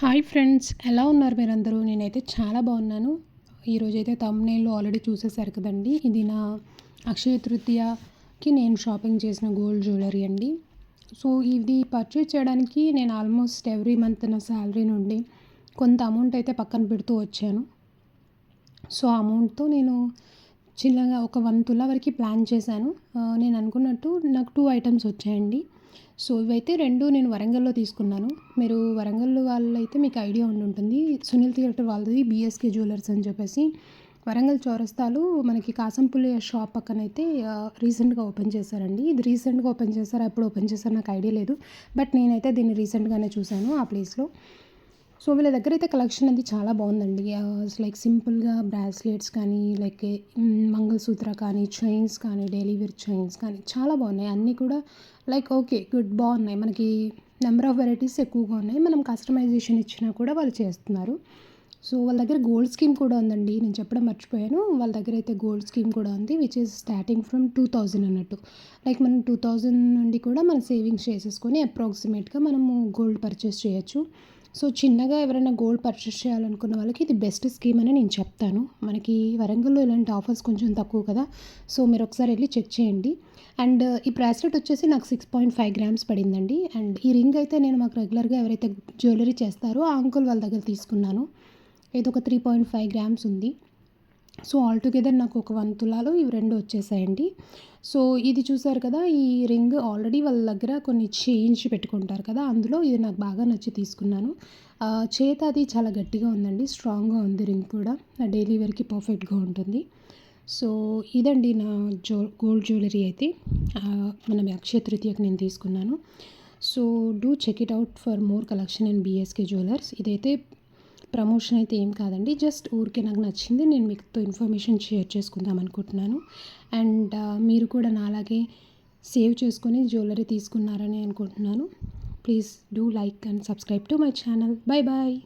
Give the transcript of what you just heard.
Hi friends ఎలా ఉన్నారు మీరందరూ? నేనైతే చాలా బాగున్నాను. ఈరోజైతే తమ్నేళ్ళు ఆల్రెడీ చూసేసారు కదండి. ఇది నా అక్షయ తృతీయకి నేను షాపింగ్ చేసిన గోల్డ్ జ్యువెలరీ అండి. సో ఇది పర్చేజ్ చేయడానికి నేను ఆల్మోస్ట్ ఎవ్రీ మంత్ నా శాలరీ నుండి కొంత అమౌంట్ అయితే పక్కన పెడుతూ వచ్చాను. సో అమౌంట్తో నేను చిన్నగా ఒక వన్ తులా వరకు ప్లాన్ చేశాను. నేను అనుకున్నట్టు నాకు టూ ఐటమ్స్ వచ్చాయండి. సో ఇవైతే రెండు నేను వరంగల్లో తీసుకున్నాను. మీరు వరంగల్ వాళ్ళైతే మీకు ఐడియా ఉండి ఉంటుంది. సునీల్ థియేటర్ వాళ్ళది బిఎస్కే జ్యువెలర్స్ అని చెప్పేసి. వరంగల్ చౌరస్తాలు మనకి కాసంపుల్లి షాప్ పక్కన అయితే రీసెంట్గా ఓపెన్ చేశారండి. ఇది రీసెంట్గా ఓపెన్ చేశారు అప్పుడు ఓపెన్ చేశారు నాకు ఐడియా లేదు. బట్ నేనైతే దీన్ని రీసెంట్గానే చూశాను ఆ ప్లేస్లో. సో వీళ్ళ దగ్గర అయితే కలెక్షన్ అది చాలా బాగుందండి. లైక్ సింపుల్గా బ్రాస్లెట్స్ కానీ లైక్ మంగళసూత్ర కానీ చైన్స్ కానీ డైలీ వేర్ చైన్స్ కానీ చాలా బాగున్నాయి. అన్నీ కూడా లైక్ ఓకే గుడ్ బాగున్నాయి. మనకి నెంబర్ ఆఫ్ వెరైటీస్ ఎక్కువగా ఉన్నాయి. మనం కస్టమైజేషన్ ఇచ్చినా కూడా వాళ్ళు చేస్తున్నారు. సో వాళ్ళ దగ్గర గోల్డ్ స్కీమ్ కూడా ఉందండి. నేను చెప్పడం మర్చిపోయాను. వాళ్ళ దగ్గర అయితే గోల్డ్ స్కీమ్ కూడా ఉంది which is starting from two thousand అన్నట్టు. లైక్ మనం టూ థౌజండ్ నుండి కూడా మనం సేవింగ్స్ చేసేసుకొని అప్రాక్సిమేట్గా మనము గోల్డ్ పర్చేస్ చేయొచ్చు. సో చిన్నగా ఎవరైనా గోల్డ్ పర్చేస్ చేయాలనుకున్న వాళ్ళకి ఇది బెస్ట్ స్కీమ్ అని నేను చెప్తాను. మనకి వరంగల్లో ఇలాంటి ఆఫర్స్ కొంచెం తక్కువ కదా. సో మీరు ఒకసారి వెళ్ళి చెక్ చేయండి. అండ్ ఈ బ్రాస్లెట్ వచ్చేసి నాకు సిక్స్ పాయింట్ ఫైవ్ గ్రామ్స్ పడిందండి. అండ్ ఈ రింగ్ అయితే నేను మాకు రెగ్యులర్గా ఎవరైతే జ్యువెలరీ చేస్తారో ఆ అంకుల్ వాళ్ళ దగ్గర తీసుకున్నాను. ఇది ఒక త్రీ పాయింట్ ఫైవ్ గ్రామ్స్ ఉంది. సో ఆల్టుగెదర్ నాకు ఒక వన్ తులాలో ఇవి రెండు వచ్చేసాయండి. సో ఇది చూసారు కదా ఈ రింగ్ ఆల్రెడీ వాళ్ళ దగ్గర కొన్ని చేంజ్ పెట్టుకుంటారు కదా అందులో ఇది నాకు బాగా నచ్చి తీసుకున్నాను. చేత అది చాలా గట్టిగా ఉందండి స్ట్రాంగ్గా ఉంది రింగ్ కూడా. డైలీ వేర్కి పర్ఫెక్ట్గా ఉంటుంది. సో ఇదండి నా జో గోల్డ్ జ్యువెలరీ అయితే. మనం అక్షయ తృతీయకు నేను తీసుకున్నాను. So do check it out for more collection and BSK jewellers ఇదైతే ప్రమోషన్ అయితే ఏం కాదండి. జస్ట్ ఊరికే నాకు నచ్చింది. నేను మీతో ఇన్ఫర్మేషన్ షేర్ చేసుకుందాం అనుకుంటున్నాను. అండ్ మీరు కూడా నాలాగే సేవ్ చేసుకొని జ్యువెలరీ తీసుకున్నారని అనుకుంటున్నాను. Please do like and subscribe to my channel. Bye bye.